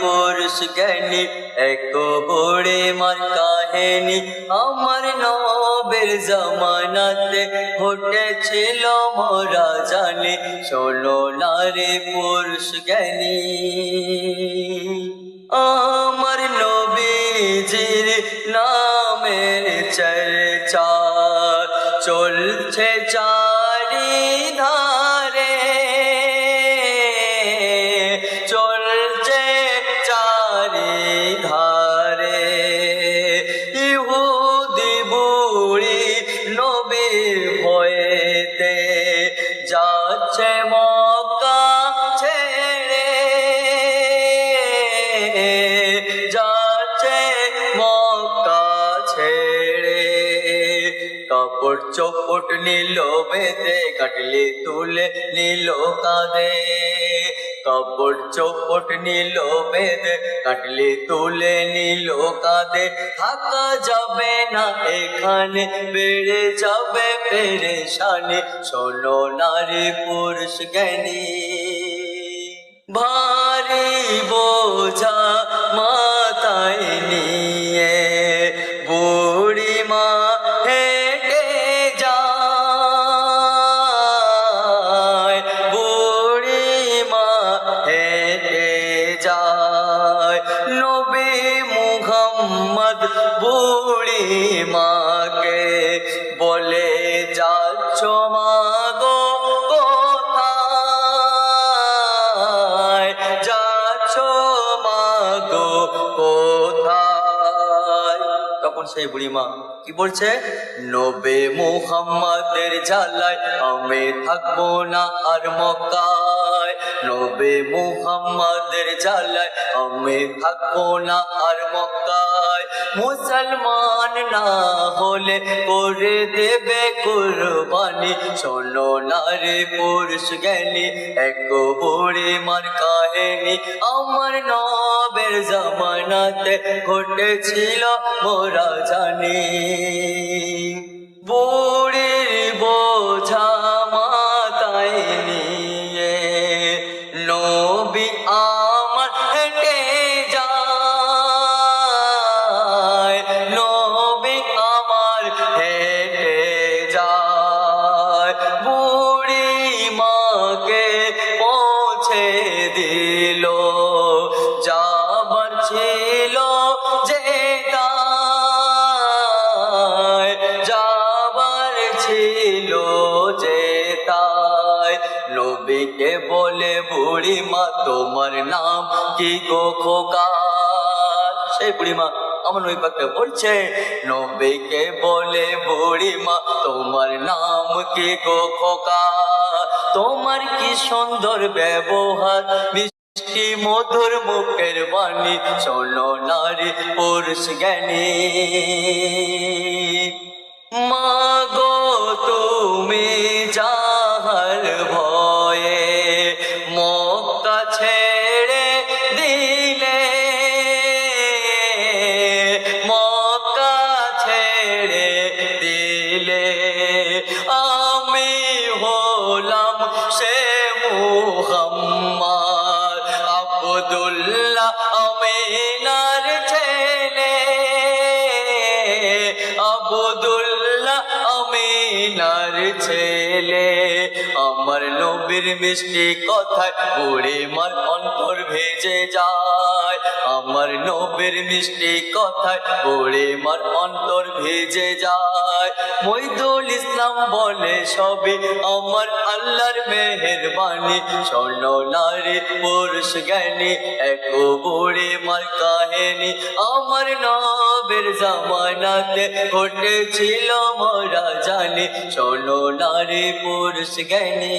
পুরুষ জ্ঞানী এক বড়ে মার কাহিনী। আমার নবের জামানাতে ঘটেছিল মোরা জানি। শোনো নারে পুরুষ জ্ঞানী আমার নবীজির নামের চর্চা। চলছে চারি কাপড় চোপট নিল, বেঁধে কাটলি, তুলে নিল, কাঁধে। কাপড় চোপট নিল, বেঁধে কাটলি, তুলে নিল, কাঁধে। থাকা যাবে না এখানে, বেড়ে যাবে পেরেশানি। শোনো নারী পুরুষ জ্ঞানী, ভারী বোঝা মাথায় নিয়ে মুহাম্মদ বুড়ি মাকে বলে যাচ্ছ মা গো কোথায়? যাচ্ছ মা গো কোথায়? তখন সেই বুড়ি মা কি বলছে? নবে মুহাম্মাদের জ্বালায় আমি থাকব না আর মক্কায়। নবে মুহাম্মাদের জ্বালায় আমি থাকব না আর মক্কায়। মুসলমান না হলে করে দেবে কুরবানি। শোনো নারে পুরুষ জ্ঞানী, এক বুড়ি মার কাহিনী। আমার নবের জামানাতে ঘটেছিল মোরা জানি। ছিল যে যাবার ছিল যে নবীকে বলে বুড়ি মা তোমার নাম কি গো খোকা? সেই বুড়ি মা আমার বলছে, নবীকে বলে বুড়ি মা তোমার নাম কি গো খোকা? তোমার কি সুন্দর ব্যবহার? মিষ্টি মধুর মুখের বাণী শোনো নারী পুরুষ জ্ঞানী। মাগো তুমি যাহার ভয়ে মক্কা ছেড়ে দিলে, মক্কা ছেড়ে দিলে। আমি আব্দুল্লাহ আমিনার আমিনার ছেলে, আমার নবীর মিষ্টি কথায় পড়ে মার অন্তর ভেজে যায়। আমার নবীর মিষ্টি কথায় পড়ে মার অন্তর ভেজে যায়। মইদুল ইসলাম বলে সবে আমার আল্লাহর মেহেরবানি। স্বর্ণ, নারী, পুরুষ, জ্ঞানী, এক বুড়ি মার কাহিনী। আমার নবের জামানাতে ঘটেছিল মরা জানে। স্বর্ণ নারী পুরুষ জ্ঞানী।